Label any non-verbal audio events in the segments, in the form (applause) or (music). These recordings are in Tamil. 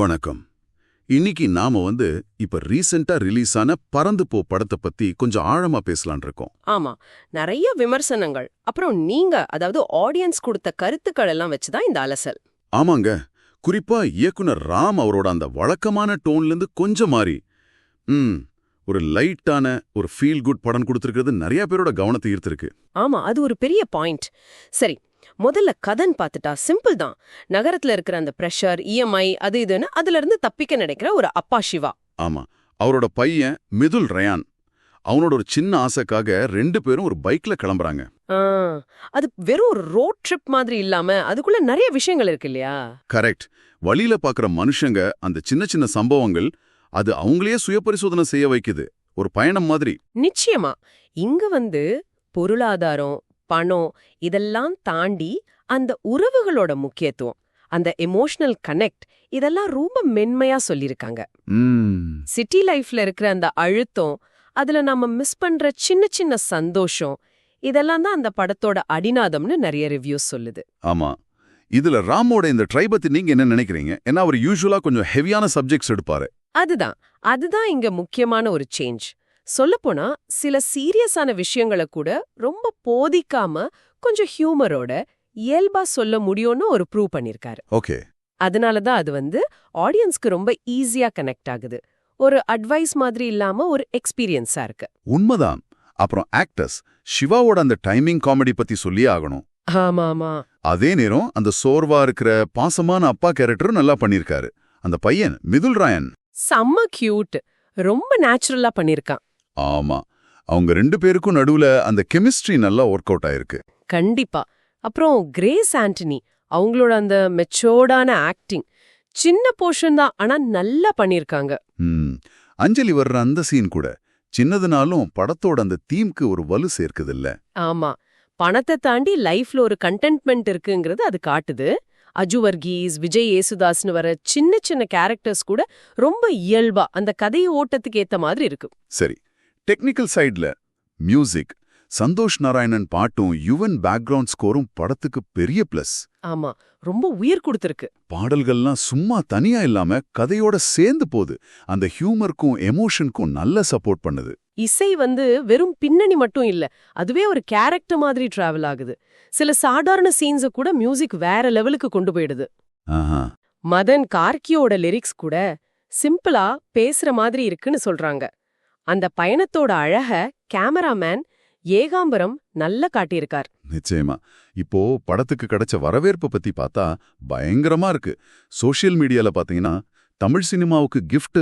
வணக்கம். இன்னைக்கு நாம வந்து இப்ப ரீசெண்டா ரிலீஸ் ஆன பறந்து போ படத்தை பத்தி கொஞ்சம் ஆழமா பேசலாம்னு இருக்கோம். ஆமா. நிறைய விமர்சனங்கள் அப்புறம் நீங்க அதாவது ஆடியன்ஸ் கொடுத்த கருத்துக்கள் எல்லாம் வச்சுதான் இந்த அலசல். ஆமாங்க. குறிப்பா இயக்குனர் ராம் அவரோட அந்த வழக்கமான டோன்ல இருந்து கொஞ்சம் மாறி ம் ஒரு லைட்டான ஒரு ஃபீல் குட் படம் கொடுத்துருக்கிறது நிறைய பேரோட கவனத்தை ஈர்த்திருக்கு. ஆமா அது ஒரு பெரிய பாயிண்ட். சரி முதல்ல கதன் பார்த்துட்டா சிம்பிள் தான். நகரத்துல இருக்கிற அந்த பிரஷர் இஎம்ஐ அது இதுன்னு அதுல இருந்து தப்பிக்க நினைக்கிற ஒரு அப்பா சிவா. ஆமா. அவரோட பையன் மிதுல் ரயான். அவனோட ஒரு சின்ன ஆசைக்காக ரெண்டு பேரும் ஒரு பைக்ல கிளம்புறாங்க. அது வெறும் ஒரு ரோட் ட்ரிப் மாதிரி இல்லாம அதுக்குள்ள நிறைய விஷயங்கள் இருக்கு இல்லையா? கரெக்ட் வழியில பாக்குற மனுஷங்க அந்த சின்ன சின்ன சம்பவங்கள் அது அவங்களையே சுயபரிசோதனை செய்ய வைக்குது. ஒரு பயணம் மாதிரி. நிச்சயமா. இங்க வந்து பொருளாதாரம் பணம் இதெல்லாம் தாண்டி அந்த உறவுகளோட முக்கியத்துவம் அந்த எமோஷனல் கனெக்ட் இதெல்லாம் ரொம்ப மென்மையா சொல்லியிருக்காங்க சிட்டி லைஃப்ல இருக்கிற அந்த அழுத்தம் அதுல நாம மிஸ் பண்ற சின்ன சின்ன சந்தோஷம் இதெல்லாம் தான் அந்த படத்தோட அடிநாதம்னு நிறைய ரிவ்யூஸ் சொல்லுது. ஆமா. இதுல ராமோட இந்த ட்ரை பத்தி நீங்க என்ன நினைக்கிறீங்க? ஏன்னா அவர் யூசுவலா கொஞ்சம் ஹெவியான சப்ஜெக்ட்ஸ் எடுப்பாரு. அதுதான். அதுதான் இங்க முக்கியமான ஒரு சேஞ்ச் சொல்லப்போனா சில சீரியஸான விஷயங்களை கூட ரொம்ப போதிக்காம கொஞ்சம் ஹியூமரோட இயல்பா சொல்ல முடியும்னு ஒரு ப்ரூவ் பண்ணிருக்காரு. ஓகே. அதனால தான் அது வந்து ஆடியன்ஸ்க்கு ரொம்ப ஈஸியா கனெக்ட் ஆகுது. ஒரு அட்வைஸ் மாதிரி இல்லாம ஒரு எக்ஸ்பீரியன்ஸா இருக்கு. உண்மைதான். அப்புறம் ஆக்டர்ஸ் சிவாவோட அந்த டைமிங் காமெடி பத்தி சொல்லியே ஆகணும். ஆமா ஆமா அதே நேரம் அந்த சோர்வா இருக்கிற பாசமான அப்பா கேரக்டரும் நல்லா பண்ணிருக்காரு. அந்த பையன் மிதுல் ராயன். செம்ம கியூட். ரொம்ப நேச்சுரலா பண்ணிருக்கான். ஆமா. அவங்க ரெண்டு பேருக்கும் நடுவுல அந்த கெமிஸ்ட்ரி நல்லா ஒர்க் அவுட் ஆயிருக்கு. கண்டிப்பா. அப்புறம் கிரேஸ் ஆண்டனி அவங்களோட அந்த மெச்சோர்டான ஆக்டிங் சின்ன போர்ஷன் தான் ஆனா நல்லா பண்ணிருக்காங்க அஞ்சலி வர்ற அந்த சீன் கூட சின்னதுனாலும் படத்தோட அந்த தீம்க்கு ஒரு வலு சேர்க்குது இல்ல ஆமா. பணத்தை தாண்டி லைஃப்ல ஒரு கண்டென்ட்மெண்ட் இருக்குங்கிறது அது காட்டுது. அஜு வர்கீஸ் விஜய் ஏசுதாஸ்னு வர சின்ன சின்ன கேரக்டர்ஸ் கூட ரொம்ப இயல்பா அந்த கதை ஓட்டத்துக்கு ஏத்த மாதிரி இருக்கு. சரி. டெக்னிக்கல் சைடுல மியூசிக் சந்தோஷ் நாராயணன் பாட்டும் யுவன் பேக்ரவுண்ட் ஸ்கோரும் படத்துக்கு பெரிய பிளஸ் ஆமா ரொம்ப உயிர் கொடுத்திருக்கு. பாடல்கள்லாம் சும்மா தனியா இல்லாம கதையோட சேர்ந்து போகுது. அந்த ஹியூமருக்கும் எமோஷனுக்கும் நல்ல சப்போர்ட் பண்ணுது. இசை வந்து வெறும் பின்னணி மட்டும் இல்ல அதுவே ஒரு கேரக்டர் மாதிரி டிராவல் ஆகுது. சில சாதாரண சீன்ஸ கூட மியூசிக் வேற லெவலுக்கு கொண்டு போயிடுது. ஆஹா. மதன் கார்கியோட லிரிக்ஸ் கூட சிம்பிளா பேசுற மாதிரி இருக்குன்னு சொல்றாங்க. அந்த பயணத்தோட அழக கேமராமேன் ஏகாம்பரம் நல்லா காட்டியிருக்கார். நிச்சயமா. இப்போ படத்துக்கு கிடைச்ச வரவேற்பு பத்தி பார்த்தா பயங்கரமா இருக்கு. சோஷியல் மீடியால பாத்தீங்கன்னா தமிழ் சினிமாவுக்கு gift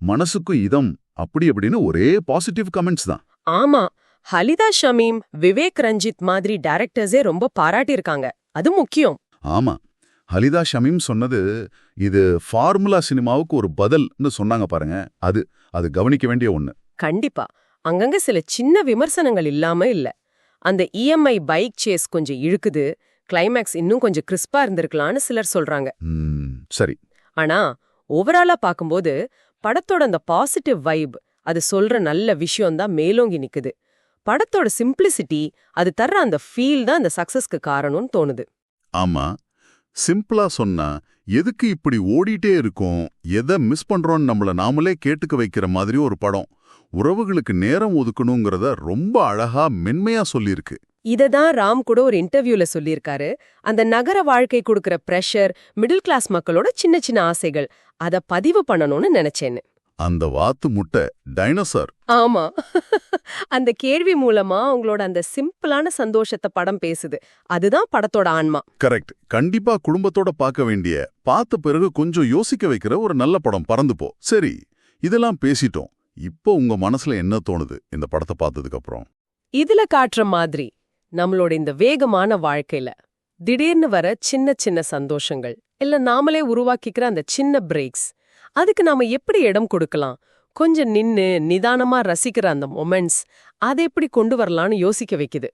மனசுக்கு இதம் அப்படி அப்படின்னு ஒரே பாசிட்டிவ் கமெண்ட்ஸ் தான். ஆமா. ஹலிதா ஷமீம் விவேக் ரஞ்சித் மாதிரி டைரக்டர்ஸே ரொம்ப பாராட்டியிருக்காங்க. அது முக்கியம். ஆமா. ஹலிதா ஷமீம் சொன்னது இது ஃபார்முலா சினிமாவுக்கு ஒரு பதில்னு சொன்னாங்க பாருங்க. அது அது கவனிக்க வேண்டிய ஒண்ணு. கண்டிப்பா. அங்கங்க சில சின்ன விமர்சனங்கள் இல்லாம இல்ல. அந்த இஎம்ஐ பைக் சேஸ் கொஞ்சம் இழுக்குது கிளைமேக்ஸ் இன்னும் கொஞ்சம் கிறிஸ்பா இருந்திருக்கலாம்னு சிலர் சொல்றாங்க. சரி. ஆனா ஓவராலா பாக்கும்போது படத்தோட அந்த பாசிட்டிவ் வைப் அது சொல்ற நல்ல விஷயம் தான் மேலோங்கி நிக்குது. படத்தோட சிம்பிளிசிட்டி அது தர்ற அந்த ஃபீல் தான் அந்த சக்சஸ்க்கு காரணம்னு தோணுது. ஆமா. சிம்பிளா சொன்னா எதுக்கு இப்படி ஓடிட்டே இருக்கோம்? எதை மிஸ் பண்றோம்னு நம்மள நாமளே கேட்டுக்க வைக்கிற மாதிரி ஒரு படம். உறவுகளுக்கு நேரம் ஒதுக்கணுங்கிறத ரொம்ப அழகா மென்மையா சொல்லியிருக்கு. இததான் ராம் கூட ஒரு இன்டர்வியூல சொல்லியிருக்காரு. அந்த நகர வாழ்க்கை கொடுக்கிற பிரஷர் மிடில் கிளாஸ் மக்களோட சின்ன சின்ன ஆசைகள் அத பதிவு பண்ணணும்னு நினைச்சேன்னு. அந்த வாத்து முட்டை டைனோசர். ஆமா. (laughs) அந்த கேள்வி மூலமா அவங்களோட அந்த சிம்பிளான சந்தோஷத்தை படம் பேசுது. அதுதான் படத்தோட ஆன்மா. கரெக்ட். கண்டிப்பா குடும்பத்தோட பார்க்க வேண்டிய பார்த்த பிறகு கொஞ்சம் யோசிக்க வைக்கிற ஒரு நல்ல படம் பறந்து போ. சரி இதெல்லாம் பேசிட்டோம். இப்போ உங்க மனசுல என்ன தோணுது இந்த படத்தை பார்த்ததுக்கு அப்புறம் இதுல காட்டுற மாதிரி நம்மளோட இந்த வேகமான வாழ்க்கையில திடீர்னு வர சின்ன சின்ன சந்தோஷங்கள் இல்ல நாமளே உருவாக்கிக்கிற அந்த சின்ன பிரேக்ஸ் அதுக்கு நாம எப்படி இடம் கொடுக்கலாம்? கொஞ்சம் நின்னு நிதானமா ரசிக்கிற அந்த மொமெண்ட்ஸ் அதை எப்படி கொண்டு வரலாம்னு யோசிக்க வைக்குது.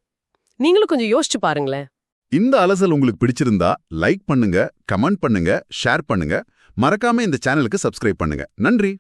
நீங்களும் கொஞ்சம் யோசிச்சு பாருங்களேன். இந்த அலசல் உங்களுக்கு பிடிச்சிருந்தா லைக் பண்ணுங்க கமெண்ட் பண்ணுங்க ஷேர் பண்ணுங்க. மறக்காம இந்த சேனலுக்கு சப்ஸ்கிரைப் பண்ணுங்க. நன்றி!